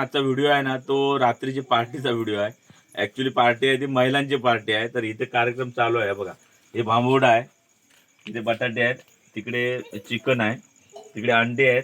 आजचा व्हिडिओ आहे ना तो रात्रीची पार्टीचा व्हिडिओ आहे. ऍक्च्युली पार्टी आहे ती महिलांची पार्टी आहे तर इथे कार्यक्रम चालू आहे. बघा हे भांबोडा आहे इथे बटाटे आहेत तिकडे चिकन आहे तिकडे अंडे आहेत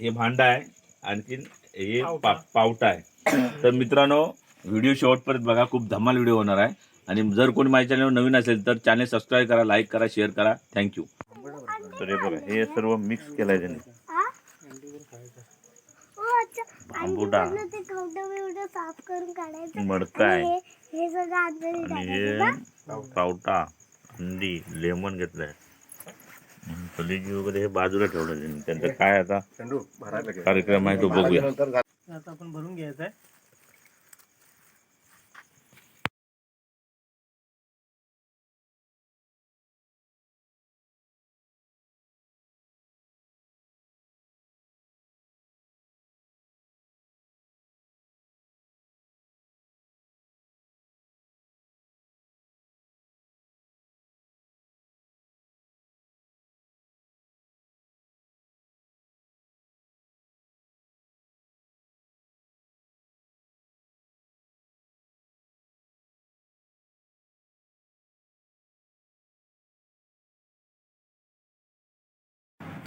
हे भांडा आहे आणखीन हे पा- पावटा आहे. तर मित्रांनो व्हिडिओ शेवटपर्यंत बघा खूप धमाल व्हिडिओ होणार आहे. आणि जर कोणी माझ्या चॅनलवर नवीन असेल तर चॅनल सबस्क्राईब करा लाईक करा शेअर करा. थँक्यू तर हे बघा हे सर्व मिक्स केलं आहे त्यांनी. भांबुडा. ते कवडं बिवडं साफ करून काढायचं मडका आहे हे हे सगळं आतमध्ये आणि टाकायचं ना? हे पावटा अंडी लेमन घेतलंय आणि कलिजी वगैरे हे बाजूला ठेवलं त्यांनी त्यांचं काय आता चेंडू भरायला घे. कार्यक्रम आहे तो बघूया. आता आपण भरून घ्यायचं आहे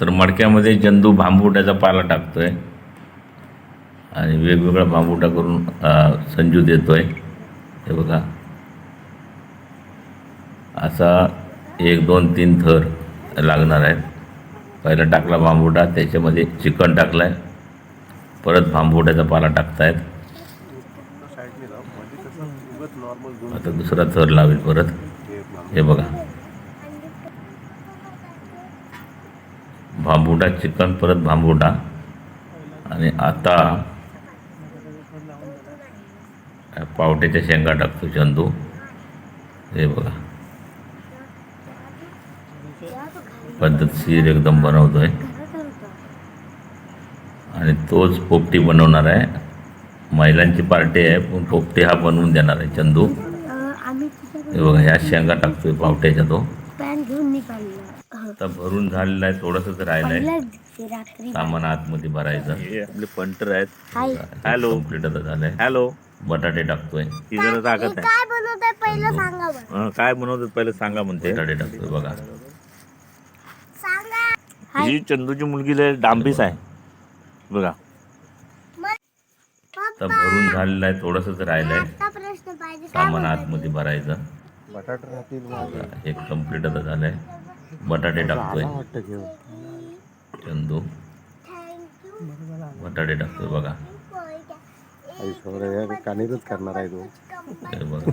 तर मडक्यामध्ये जंदू भांबुटाचा पाला टाकतोय. आणि वेगवेगळा भांबुटा करून संजू देतोय. हे बघा. असा एक दोन तीन थर लागणार आहेत. पहिला टाकला भांबुटा त्याच्यामध्ये चिकन टाकलाय. परत भांबुटाचा पाला टाकतायत. दोन आता दुसरा थर लावेल परत. हे बघा. भांबुटा चिकन परत भांबुटा आणि आता पावट्याच्या शेंगा टाकतो चंदू. हे बघा. पद्धतशीर एकदम बनवतोय. आणि तोच पोपटी बनवणार आहे. महिलांची पार्टी आहे पण पोपटी हा बनवून देणार आहे चंदू. हे बघा ह्या शेंगा टाकतोय पावट्याच्या तो पॅन घेऊन निघाला हं. आता भरून झालेला आहे थोडंसंच राहिलंय. रात्री सामान आतमध्ये भरायचं. हे आपले पंटर आहेत. हाय. हॅलो. कंप्लीट आता झालंय. हॅलो. बटाटे टाकतोय. ती जरा टाकत आहे काय बनवताय पहिलं सांगा बरं. काय बनवतात पहिले सांगा म्हणते. बटाटे टाकतोय बघा. सांगा. ही चंदूची मुलगी लय डांबीस आहे. बघा. आता भरून झालेलं आहे थोडंसंच राहिलंय. आता प्रश्न पाहिजे. काय सामान आतमध्ये भरायचं. बटाटा राहतील. माझं. हे कंप्लीट आता झालंय. बटाटे टाकतोय. आला वाटतं घेऊन चंदू. थँक्यू बटाटे टाकतोय बघा. कानीतच करणार आहे तू? हे बघा.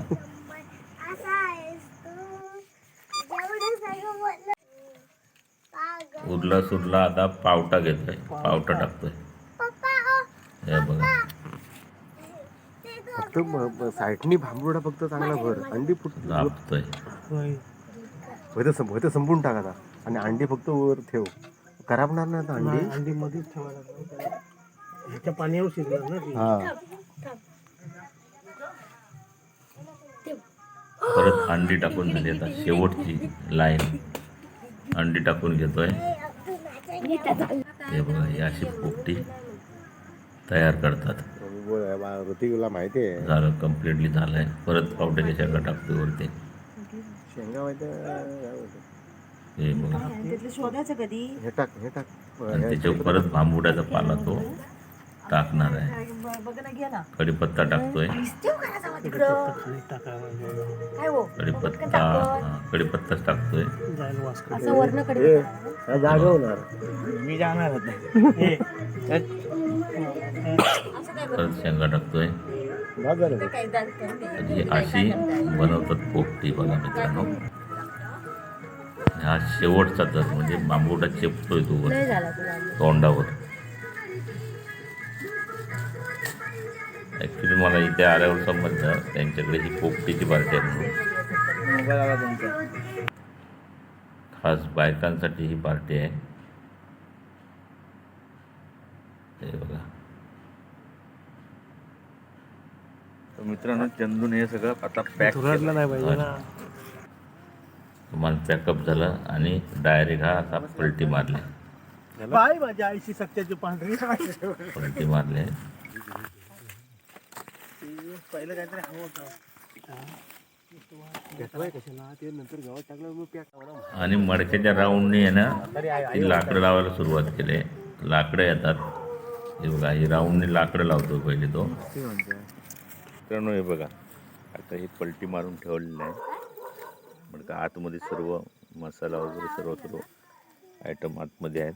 उरला सुरला आता पावटा घेतोय. पावटा टाकतोय. हे बघा. ते फक्त साईडनी भांबुडा फक्त चांगला भर. अंडी फुट लापतोय होय. होतं सं- होतं संपून टाक आता. आणि अंडी फक्त वर ठेव. खराबणार नाही आता अंडी? अंडी मध्येच ठेवायला. ह्याच्या पाण्यावर शिजणार ना ती. हा. परत अंडी टाकून झाली आता. शेवटची लाईन. अंडी टाकून घेतोय. हे बघा ही अशी पोपटी तयार करतात. बा- ऋतिकला माहिती आहे. झालं कम्प्लिटली झालंय. परत पावट्याच्या शेंगा टाकतोय वरती. शेंगा? हे शोधायचं कधी? हे टाक हे टाक. आणि त्याच्यावर परत भांबुड्याचा पाला तो टाकणार आहे. कढीपत्ता टाकतोय. काय हो? कढीपत्ता हा, कढीपत्ताच टाकतोय. जायला वास असं वर्णकडे हा, जागा होणार मी जाणार परत शेंगा टाकतोय. ही अशी बनवतात पोपटी बघा मित्रांनो. हा शेवटचा तर म्हणजे बांबूटा चेपतोय तो वर तोंडावर. ॲक्च्युली मला इथे आल्यावर समजलं त्यांच्याकडे ही पोपटीची पार्टी आहे म्हणून. खास बायकांसाठी ही पार्टी आहे. हे बघा. तर मित्रांनो चंदून हे सगळं आता पॅक धुराडलं नाही पाहिजे ना. तुम्हाला पॅकअप झालं आणि डायरेक्ट हा असा पलटी मारले. बाय माझ्या आईची सत्याची पांढरी. पलटी मारले. पहिलं काहीतरी हवं होतं. आणि मडक्याच्या राऊंडने आहे ना ती लाकडं लावायला सुरुवात केली. लाकडं येतात. हे बघा ही राऊंडने लाकडं लावतो पहिले तो. मित्रांनो हे बघा. आता हे पलटी मारून ठेवलेलं आहे. का आतमध्ये सर्व मसाला वगैरे सर्व सर्व आयटम आतमध्ये आहेत.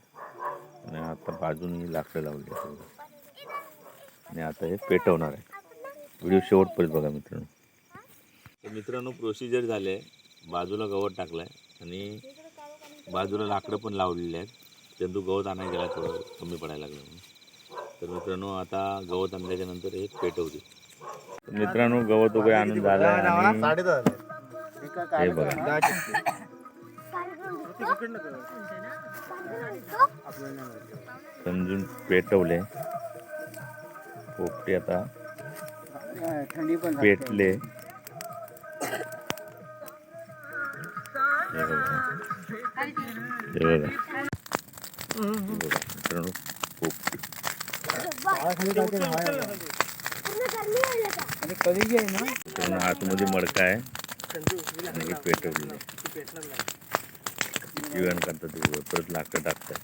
आणि आता बाजूनही लाकडं लावली आहे सर्व आणि आता हे पेटवणार आहे. व्हिडिओ शेवटपर्यंत बघा मित्रांनो. तर मित्रांनो प्रोसिजर झाले. बाजूला गवत टाकलं आहे आणि बाजूला लाकडं पण लावलेली आहेत. त्यांतू गवत आणायला गेला थोडं कमी पडायला लागलं म्हणून. तर मित्रांनो आता गवत आणल्याच्यानंतर हे पेटवते. मित्रांनो गवत वगैरे आणून झालं आणि. हे बघा. समजून पेटवले. पोपटे आता पेटले. मित्रांनो पोपटी. मित्रांनो आतमध्ये मडका आहे. आणि हे पेटवलेलं आहे. जीवन करतात परत लाकडं टाकतात.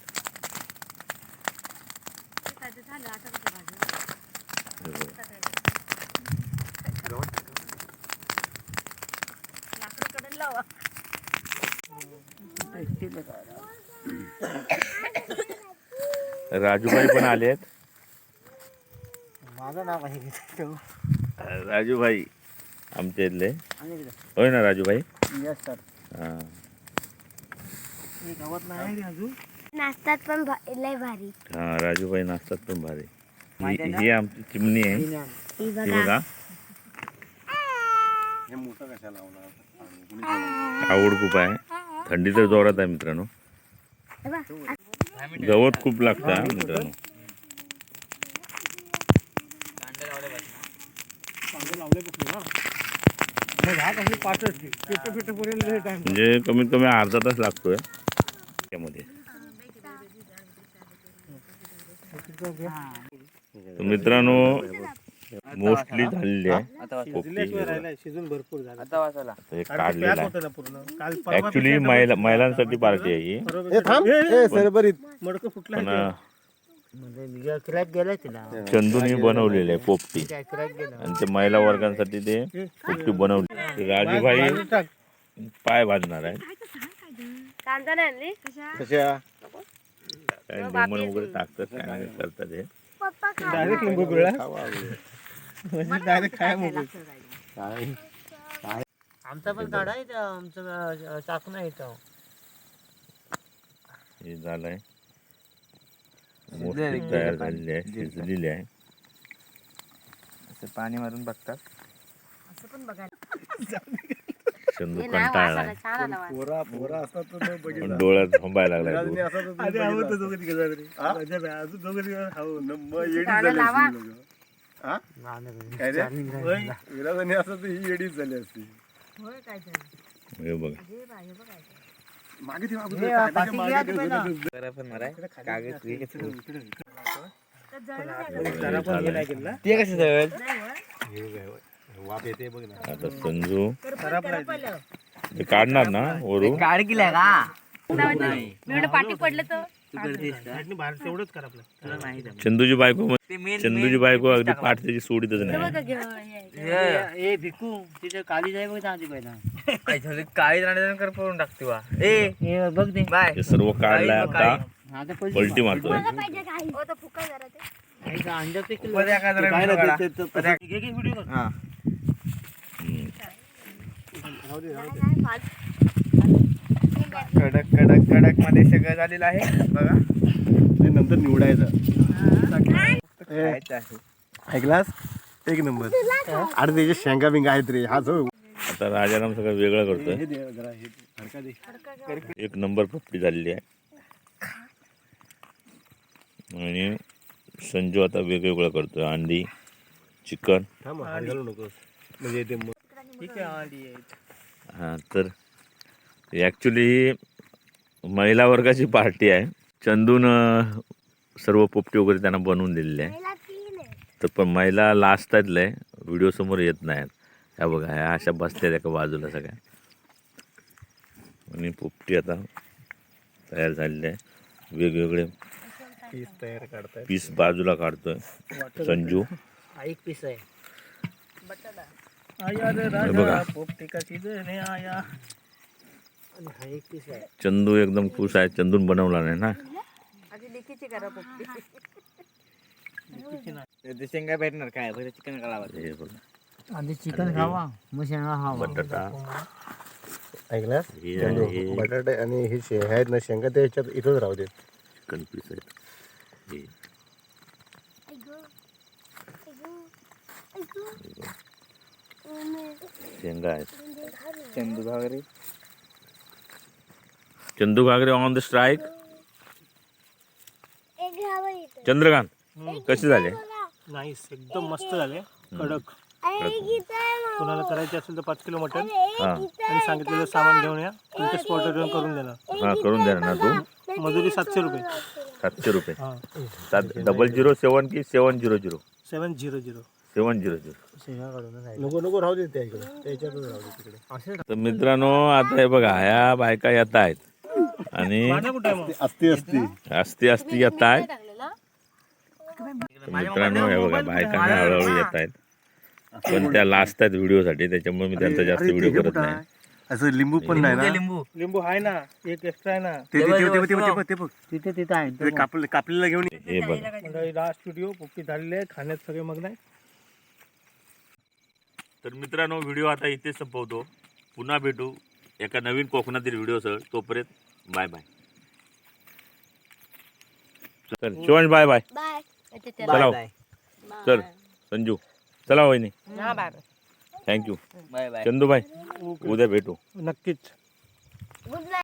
हो. राजूबाई पण आले आहेत माझं नाव आहे राजूभाई आमच्या इथले होय ना राजूभाई? यस सर हां. गावात नाही रे अजून? नाचतात पण भा- लय भारी. हां राजूभाई नाचतात पण भारी. ही ही आमची चिमणी आहे. ही ही बघा. हे आवड खूप आहे. थंडी तर जोरात आहे मित्रांनो. हे बघ. गवत खूप लागतं हा मित्रांनो कांदे लावल्यापासून ना मग हा कसली पाचच पेट पेटपर्यंत लय टाइम म्हणजे कमीत कमी अर्धा तास लागतोय. त्यामध्ये. तर मित्रांनो मोस्टली झालेली आहे. काढलेलं ऍक्च्युली. महिलांसाठी पार्टी आहे ही. बरोबर थांब. ए, ए, सरबरीत. मडकं फुटलं पण म्हणजे क्रॅक गेलाय तिला. चंदूनी बनवलेली आहे पोपटी. क्रॅक गेला आणि ते महिला वर्गांसाठी ते पोपटी बनवली. राजूभाई पाय भाजणार आहे कांदा नाही आणली? कशा? काय वगैरे टाकतात काय नाही करतात हे. डायरेक्ट लिंबू पिळला म्हणजे डायरेक्ट काय मोकळी आमचा पण काढा इथं आमचं चाकू नाही इथं. हे झालंय. मोस्टली तयार झालेली आहे शिजलेली आहे पाणी मारून बघतात असं पण बघायला चंदू वास. पोरा पोरा असतात. पण डोळ्यात थांबायला. असं तुम्ही अरे असतं. दोघं. हा? अजून दोघं तिघं हो न मग कांदा झाली? काय रे? होय. विराजाने असं तर ही येडीच झाली असती होय काय हे बघा मागे ठेवा पाठी घ्या तुम्ही ना. कागद तर जळलं नाही हे जरा पण हे झालंय. नाही केलं ते कसे जवळ? नाही होय. वाप येते बघ ना. आता संजू. पण. ते काढणार ना वरून? काढ केलाय का? पाठी पडलं तर? तेवढंच कर आपलं. तुला नाही जमत. चंदूची बायको म्हण- ते मेन चंदूची बायको अगदी पाठ त्याची सोडीतच नाही. हे ए भिकू तिथे काली जाय बघ आधी पहिला. काय झालं? काळी कर पडून टाकते वा ए हे बघ बाय. हे सर्व काढलंय आता. आता पलटी मारतोय. पाहिजे काही. हो तर फुका जरा ते. अंड्यात ते किलो. उद्या काय जरा काय. ते- ते- घे- घे कर. हा. हम्म. फाल. कडक कडक कडकमध्ये सगळं झालेलं आहे. बघा. ते नंतर निवडायचं. ऐकलास? एक नंबर. अरे त्याच्या शेंगा बिंगा आहेत रे हा जो. आता राजाराम सगळं वेगळं करतोय. हे हे एक नंबर पोपटी झालेली आहे. आणि संजू आता वेगवेगळं करतोय. अंडी चिकन. म्हणजे ते म- ठीक आहे आली आहे. हां ॲक्च्युली ही महिला वर्गाची पार्टी आहे. चंदून सर्व पोपटी वगैरे त्यांना बनवून दिलेली आहे. तर पण महिला लास्ट आहेत लय. व्हिडिओ समोर येत नाहीत ह्या बघा ह्या अशा बसल्यात एका बाजूला सगळ्या. आणि पोपटी आता तयार झालेली आहे. वेगवेगळे पीस तयार करतायत पीस बाजूला काढतोय. संजू. एक पीस आहे. हे बघा. राजा पोपटिकाची जणे आया आणि हा एक पीस आहे चंदू एकदम खुश आहे. चंदून बनवला नाही ना? ते शेंगा भेटणार काय? फक्त चिकन हे बघा. आधी चिकन खावा मग शेंगा खावा. बटाटा. ऐकलास हे आहे. हे बटाटे आणि हे शे हे आहेत ना शेंगा ते ह्याच्यात इथंच राहू दे चिकन पीस आहेत. हे. शेंगा आहेत. Chandu Bhagare Chandu Ghagare on the strike Chandrakant कसे झाले? नाही एकदम मस्त झाले. कडक. कोणाला करायचे असेल तर पाच किलो मटन हा. आणि सांगितलेलं सामान घेऊन या. तुमच्या स्पॉटवर येऊन करून देणार. हा करून द्या ना तू? मजुरी सातशे रुपये. सातशे रुपये. हा. सात डबल झिरो सेवन की seven zero zero seven zero zero. Seven zero zero. शेंगा काढून नको नको राहू दे त्या इकडे त्याच्यातच राहू दे तिकडे. तर मित्रांनो आता हे बघा ह्या बायका येत आहेत. आणि असती असती असती. असती येत आहेत. तर मित्रांनो हे बघा बायका हळूहळू येत आहेत. पण त्या लास्ट आहेत व्हिडिओसाठी त्याच्यामुळे मी त्यांचा जास्त व्हिडिओ करत नाही. असं लिंबू पण नाही ना? लिंबू लिंबू. आहे ना एक एक्स्ट्रा आहे ना. ते ते- ते- ते- ते- ते- ते- ते बघ. तिथे तिथे आहे ते कापले कापलेला घेऊन. हे बघा. लास्ट व्हिडिओ पोपटी झालेले आहे खाण्यात सगळे मग नाही तर मित्रांनो व्हिडिओ आता इथे संपवतो. पुन्हा भेटू एका नवीन कोकणातील व्हिडिओसह. तोपर्यंत बाय बाय. चल शिवांश बाय बाय. बाय. चला हो. चल संजू. चला वहिनी. हा bye thank you bye bye. Chandu bye उद्या भेटू. नक्कीच.